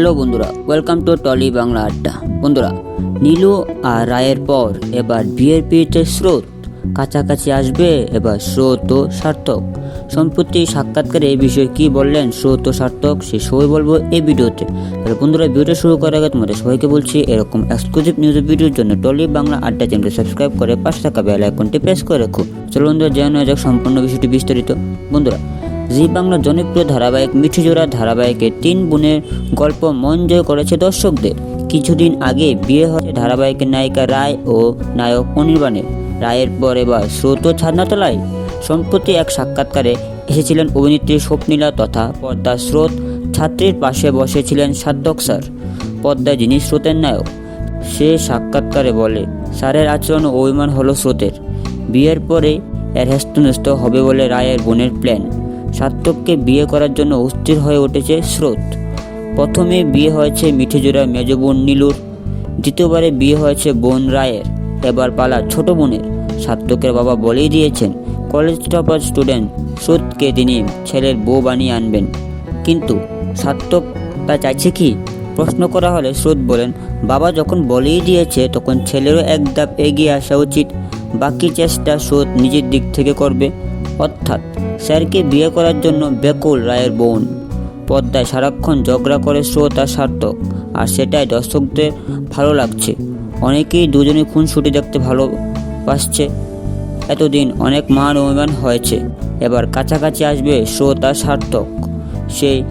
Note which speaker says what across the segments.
Speaker 1: Hello বন্ধুরা welcome to trolley Bangla আড্ডা বন্ধুরা, নীলু আর রায়ের পর এবার বিয়ের পিড়িতে স্রোত, কাছাকাছি আসবে এবার স্রোত ও সার্থক। সম্প্রতি সাক্ষাৎকারে এই বিষয়ে কি বললেন স্রোত ও সার্থক, সে সবাই বলব এই ভিডিওতে। তাহলে বন্ধুরা ভিডিওটা শুরু করার আগে তোমাদের সবাইকে বলছি, এরকম এক্সক্লুসিভ নিউজ ভিডিওর জন্য টলি বাংলা আড্ডা চ্যানেলটি সাবস্ক্রাইব করে পাশে থাকা বেল আইকনটি প্রেস করে রাখো। চলো বন্ধুরা, জেনে যাক সম্পূর্ণ বিষয়টি বিস্তারিত। বন্ধুরা জি বাংলার জনপ্রিয় ধারাবাহিক মিঠিজোড়া ধারাবাহিকের তিন বোনের গল্প মন জয় করেছে দর্শকদের। কিছুদিন আগে বিয়ে হয়েছে ধারাবাহিকের নায়িকা রায় ও নায়ক অনির্বাণের। রায়ের পর এবার স্রোত ছাদনাতলায়। সম্প্রতি এক সাক্ষাৎকারে এসেছিলেন অভিনেত্রী স্বপ্নীলা তথা পদ্মা স্রোত ছাত্রীর পাশে বসেছিলেন সাদ্দক স্যার পদ্মায় যিনি স্রোতের নায়ক। সে সাক্ষাৎকারে বলে, স্যারের আচরণ ও অভিমান হলো স্রোতের। বিয়ের পরে এর হ্যাস্তন্যস্ত হবে বলে রায়ের বোনের প্ল্যান। সার্থককে বিয়ে করার জন্য অস্থির হয়ে উঠেছে স্রোত। প্রথমে বিয়ে হয়েছে মিঠেজোড়া মেজ বোন নীলুর, দ্বিতীয়বারে বিয়ে হয়েছে বোন রায়ের। এবার পালা ছোট বোনের। সার্থকের বাবা বলেই দিয়েছেন, কলেজ টপার স্টুডেন্ট, স্রোতকে তিনি ছেলের বউ বানিয়ে আনবেন। কিন্তু সার্থক তা চাইছে কি? প্রশ্ন করা হলে স্রোত বলেন, বাবা যখন বলেই দিয়েছে, তখন ছেলেরও এক ধাপ এগিয়ে আসা উচিত। বাকি চেষ্টা স্রোত নিজের দিক থেকে করবে। অর্থাৎ স্যারকে বিয়ে করার জন্য বেকুল রায়ের বোন। পদ্মায় সারাক্ষণ ঝগড়া করে আর সার্থক, আর সেটাই দর্শকদের ভালো লাগছে। অনেকেই দুজনে খুন ছুটি দেখতে ভালোবাসছে। এতদিন অনেক মান অভিমান হয়েছে। এবার কাছাকাছি আসবে আর সার্থক। সেই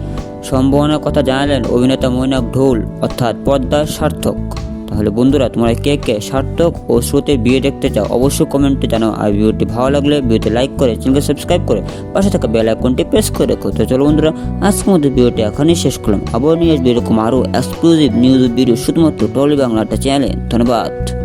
Speaker 1: সম্ভাবনার কথা জানালেন অভিনেতা মৈনাক ঢোল, অর্থাৎ পদ্মার সার্থক। তাহলে বন্ধুরা, তোমরা কে কে সার্থক ও স্রোতের বিয়ে দেখতে চাও, অবশ্যই কমেন্টে জানাও। আর ভিডিওটি ভালো লাগলে ভিডিওতে লাইক করে চ্যানেলকে সাবস্ক্রাইব করে পাশে থাকা বেল আইকনটি প্রেস করে রেখো। তো চলো বন্ধুরা, আজকের মধ্যে ভিডিওটি এখনই শেষ করলাম। আবার নিয়ে আসবে এরকম আরও এক্সক্লুসিভ নিউজ ভিডিও শুধুমাত্র টলি বাংলাটা চ্যানেলে ধন্যবাদ।